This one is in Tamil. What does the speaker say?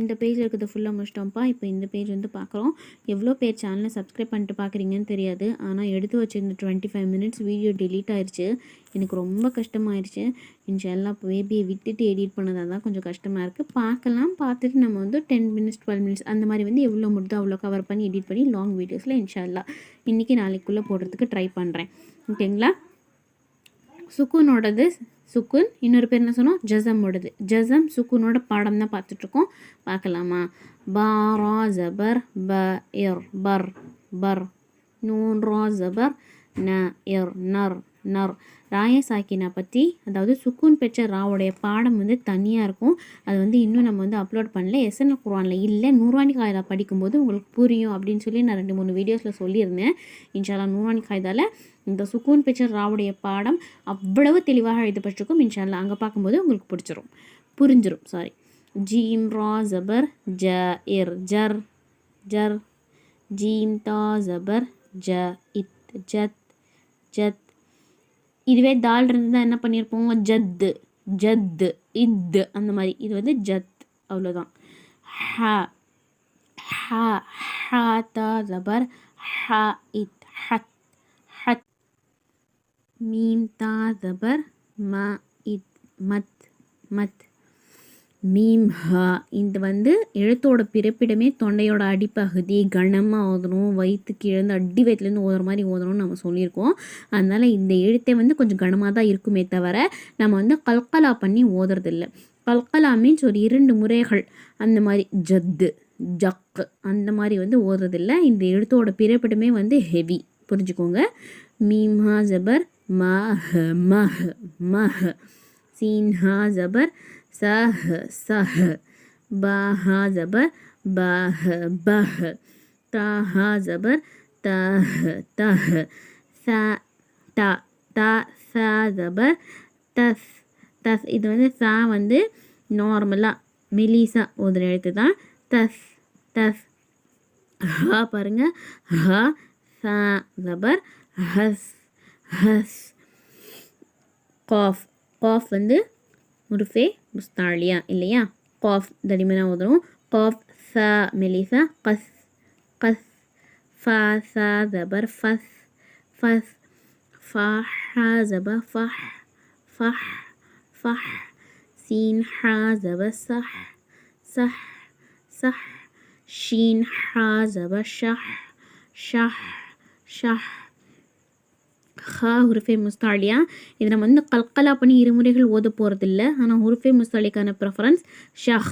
இந்த பேஜில் இருக்கிறது ஃபுல்லாக முடிச்சிட்டோம்ப்பா. இப்போ இந்த பேஜ் வந்து பார்க்குறோம் எவ்வளோ பேர் சேனலை சப்ஸ்கிரைப் பண்ணிட்டு பார்க்குறீங்கன்னு தெரியாது. ஆனால் எடுத்து வச்சிருந்த twenty five minutes video delete ஆயிடுச்சு எனக்கு ரொம்ப கஷ்டமாயிருச்சு. இன்ஷால்லாம் பேபியை விட்டுட்டு எடிட் பண்ணதாக தான் கொஞ்சம் கஷ்டமாக இருக்குது பார்க்கலாம். பார்த்துட்டு நம்ம வந்து டென் மினிட்ஸ் டுவெல் மினிட்ஸ் அந்த மாதிரி வந்து எவ்வளோ முடிதோ அவ்வளோ கவர் பண்ணி எடிட் பண்ணி லாங் வீடியோஸில் இன்ஷால்லா இன்றைக்கி நாளைக்குள்ளே போடுறதுக்கு ட்ரை பண்ணுறேன் ஓகேங்களா சுக்குனோடது சுக்குன் இன்னொரு பேர் என்ன சொன்னோம்? ஜசமோடது. ஜசம் சுக்குனோட பாடம் தான் பார்த்துட்ருக்கோம். பார்க்கலாமா? பாரா ஜபர் ப இர் பர். பர். நூன் ரா ஜபர் ந இர் நர். நர் ராய சாக்கினா பற்றி அதாவது சுக்கூன் பெற்ற ராவுடைய பாடம் வந்து தனியாக இருக்கும். அது வந்து இன்னும் நம்ம வந்து அப்லோட் பண்ணல. எஸ்என் குரானில் இல்லை. நூறுவாணி காய்தா படிக்கும்போது உங்களுக்கு புரியும் அப்படின்னு சொல்லி நான் ரெண்டு மூணு வீடியோஸில் சொல்லியிருந்தேன். இன்ஷால்லா நூறுவாணி காய்தால இந்த சுக்கூன் பெற்ற ராவுடைய பாடம் அவ்வளவு தெளிவாக எழுதப்பட்டிருக்கும். இன்ஷால்லா அங்கே பார்க்கும்போது உங்களுக்கு பிடிச்சிரும். புரிஞ்சிரும். சாரி ஜீம் ரா ஜபர் ஜ இர். ஜர். ஜர். ஜீம் தா ஜபர் ஜ இத். ஜத். ஜத். இதுவே தால் இருந்தால் என்ன பண்ணியிருப்போம்? ஜத்து ஜத்து இத்து அந்த மாதிரி. இது வந்து ஜத் அவ்வளோதான் ஹ ஹ ஹ தா ஜபர் ஹ இத் ஹத் ஹத் மீம் தா ஜபர் ம இத் மத் மத். மீம் ஹ. இது வந்து எழுத்தோட பிறப்பிடமே தொண்டையோட அடிப்பகுதி கனமாக ஓதணும் வயிற்றுக்கு இழந்து அடி வயிற்றுலேருந்து ஓதுற மாதிரி ஓதணும்னு நம்ம சொல்லியிருக்கோம். அதனால் இந்த எழுத்தே வந்து கொஞ்சம் கனமாக தான் இருக்குமே தவிர நம்ம வந்து கல்கலா பண்ணி ஓதுறதில்ல. கல்கலா மீன்ஸ் ஒரு இரண்டு முறைகள். அந்த மாதிரி ஜத்து ஜக்கு அந்த மாதிரி வந்து ஓதுறதில்ல. இந்த எழுத்தோட பிறப்பிடமே வந்து ஹெவி. புரிஞ்சுக்கோங்க. மீம் ஜபர் மஹ மஹ மஹ. சீன் ஹா ஜபர் சஹ சஹ பாஹா ஜபர் பாஹ பஹ தாஹா ஜபர் தஹ தஹ ச த த ச ஜபர் தஸ் தஸ் இது வந்து சா வந்து நார்மலாக மெலிசா ஓதுற எழுத்து தான். தஸ் தஸ் ஹா பாருங்க. ஹ சா ஜபர் ஹஸ் ஹஸ் காஃப். காஃப் வந்து முருஃபே முஸ்தாலியா இல்லையா? காஃப் தடிமனாக ஓதுறோம் காஃப் சா மெலிசா கஸ் கஸ் ஃபா சா ஜபர் ஃபஸ் ஃபஸ் ஃபா ஹா ஜபர் ஃபஹ் ஃபஹ் ஃபஹ் சீன் ஹா ஜபர் சஹ் சஹ் சஹ் ஷீன் ஹா ஜபர் ஷஹ் ஷஹ் ஷஹ் ஹா ஹுருஃபே முஸ்தாலியா. இது நம்ம வந்து கல்கலா பண்ணி இருமுறைகள் ஓத போகிறதில்ல ஆனால் ஹுருஃபே முஸ்தாலிக்கான ப்ரெஃபரன்ஸ் ஷஹ்.